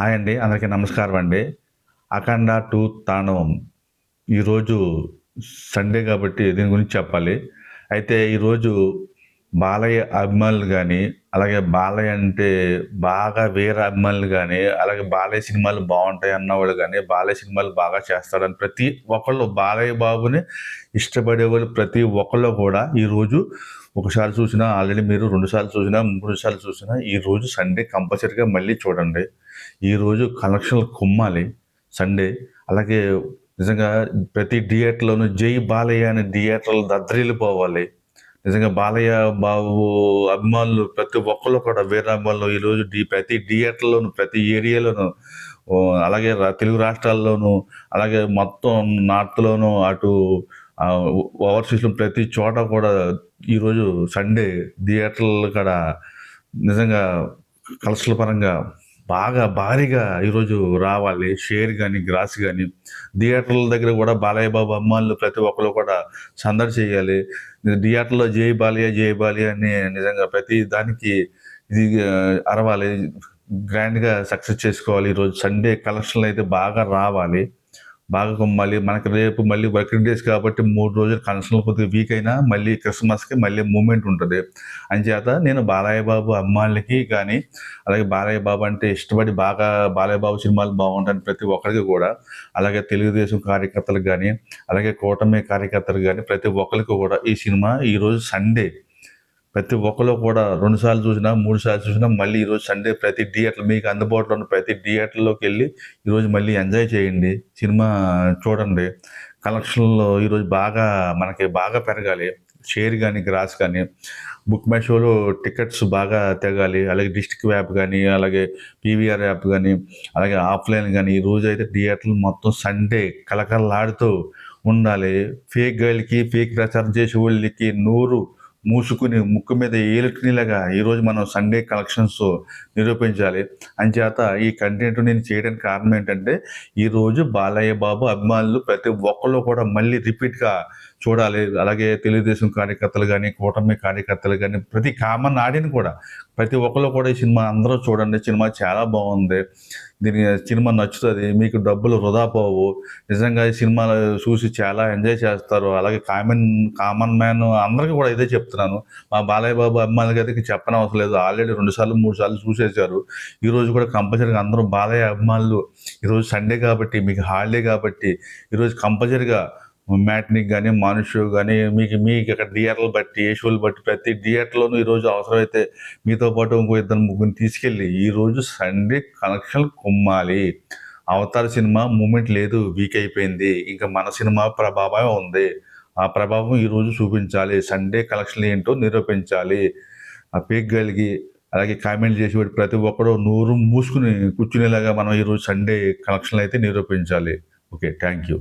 Hi అండి అందరికీ నమస్కారం అండి. అఖండ టూ తాండవం. ఈరోజు సండే కాబట్టి దీని గురించి చెప్పాలి. అయితే ఈరోజు బాలయ్య అభిమానులు కానీ అలాగే బాలయ్య అంటే బాగా వేరే అభిమానులు కానీ అలాగే బాలయ్య సినిమాలు బాగుంటాయి అన్నవాళ్ళు కానీ బాలయ్య సినిమాలు బాగా చేస్తాడని ప్రతి ఒక్కళ్ళు బాలయ్య బాబుని ఇష్టపడే వాళ్ళు ప్రతి ఒక్కళ్ళు కూడా ఈరోజు ఒకసారి చూసినా ఆల్రెడీ మీరు రెండు సార్లు చూసినా మూడు సార్లు చూసినా ఈరోజు సండే కంపల్సరీగా మళ్ళీ చూడండి. ఈరోజు కలెక్షన్లు కుమ్మాలి సండే. అలాగే నిజంగా ప్రతి థియేటర్లోనూ జై బాలయ్య అనే థియేటర్లు దద్దరిల్లిపోవాలి నిజంగా బాలయ్య బాబు అభిమానులు ప్రతి ఒక్కళ్ళు కూడా వీరాభిమానులు ఈరోజు డి ప్రతి థియేటర్లోను ప్రతి ఏరియాలోను అలాగే తెలుగు రాష్ట్రాల్లోనూ అలాగే మొత్తం నార్త్లోను అటు ఓవర్సీస్లో ప్రతి చోట కూడా ఈరోజు సండే థియేటర్లు కూడా నిజంగా కలెక్షన్ల పరంగా బాగా భారీగా ఈరోజు రావాలి. షేర్ కానీ గ్రాస్ కానీ థియేటర్ల దగ్గర కూడా బాలయ్య బాబు అమ్మాళ్ళు ప్రతి ఒక్కరు కూడా సందడి చేయాలి. థియేటర్లో జై బాలయ్య జై బాలయ్య అని నిజంగా ప్రతి దానికి ఇది అరవాలి. గ్రాండ్గా సక్సెస్ చేసుకోవాలి. ఈరోజు సండే కలెక్షన్లు అయితే బాగా రావాలి. బాగా మళ్ళీ మనకి రేపు మళ్ళీ వర్కింగ్ డేస్ కాబట్టి మూడు రోజులు కనెక్షన్లు కొద్దిగా వీక్ అయినా మళ్ళీ క్రిస్మస్కి మళ్ళీ మూమెంట్ ఉంటుంది. అంచేత నేను బాలయ్య బాబు అమ్మాయిలకి కానీ అలాగే బాలయ్య బాబు అంటే ఇష్టపడి బాగా బాలయ్య బాబు సినిమాలు బాగుంటాయని ప్రతి ఒక్కరికి కూడా అలాగే తెలుగుదేశం కార్యకర్తలకు కానీ అలాగే కూటమి కార్యకర్తలకు కానీ ప్రతి ఒక్కరికి కూడా ఈ సినిమా ఈరోజు సండే ప్రతి ఒక్కరు కూడా రెండు సార్లు చూసినా మూడు సార్లు చూసినా మళ్ళీ ఈరోజు సండే ప్రతి థియేటర్ మీకు అందుబాటులో ఉన్న ప్రతి థియేటర్లోకి వెళ్ళి ఈరోజు మళ్ళీ ఎంజాయ్ చేయండి. సినిమా చూడండి. కలెక్షన్లో ఈరోజు బాగా మనకి బాగా పెరగాలి. షేర్ కానీ గ్రాస్ కానీ బుక్ మై షోలో టికెట్స్ బాగా తెగాలి. అలాగే డిస్టిక్ యాప్ కానీ అలాగే పీవీఆర్ యాప్ కానీ అలాగే ఆఫ్లైన్ కానీ ఈ రోజు అయితే థియేటర్లు మొత్తం సండే కలకలలాడుతూ ఉండాలి. ఫేక్ గర్ల్కి ఫేక్ ప్రచారం చేసే వాళ్ళకి నూరు మూసుకుని ముక్కు మీద ఏలుకునేలాగా ఈరోజు మనం సండే కలెక్షన్స్ నిరూపించాలి. అంచేత ఈ కంటెంట్ నేను చేయడానికి కారణం ఏంటంటే ఈరోజు బాలయ్య బాబు అభిమానులు ప్రతి ఒక్కళ్ళు కూడా మళ్ళీ రిపీట్గా చూడాలి. అలాగే తెలుగుదేశం కార్యకర్తలు కానీ కూటమి కార్యకర్తలు కానీ ప్రతి కామన్ ఆడిని కూడా ప్రతి ఒక్కళ్ళు కూడా ఈ సినిమా అందరూ చూడండి. సినిమా చాలా బాగుంది. దీని సినిమా నచ్చుతుంది. మీకు డబ్బులు వృధా పోవు. నిజంగా ఈ సినిమా చూసి చాలా ఎంజాయ్ చేస్తారు. అలాగే కామన్ కామన్ మ్యాన్ అందరికీ కూడా ఇదే చెప్తున్నాను. మా బాలయ్య బాబు అభిమానులకి అయితే చెప్పని అవసరం లేదు. ఆల్రెడీ రెండు సార్లు మూడు సార్లు చూసేశారు. ఈరోజు కూడా కంపల్సరీగా అందరూ బాలయ్య అభిమానులు. ఈరోజు సండే కాబట్టి మీకు హాలిడే కాబట్టి ఈరోజు కంపల్సరీగా మ్యాట్నిక్ కానీ మానుషు కానీ మీకు మీకు ఇక్కడ థియేటర్లు బట్టి ఏ షోలు బట్టి ప్రతి థియేటర్లోనూ ఈరోజు అవసరమైతే మీతో పాటు ఇంకో ఇద్దరు ముగ్గురిని తీసుకెళ్ళి ఈరోజు సండే కనెక్షన్ కుమ్మాలి. అవతార సినిమా మూమెంట్ లేదు వీక్ అయిపోయింది. ఇంకా మన సినిమా ప్రభావం ఉంది. ఆ ప్రభావం ఈరోజు చూపించాలి. సండే కలెక్షన్ ఏంటో నిరూపించాలి. ఆ పేక్ కలిగి అలాగే కామెంట్ చేసి ప్రతి ఒక్కరు నూరు మూసుకుని కూర్చునేలాగా మనం ఈరోజు సండే కలెక్షన్లు అయితే నిరూపించాలి. Okay thank you.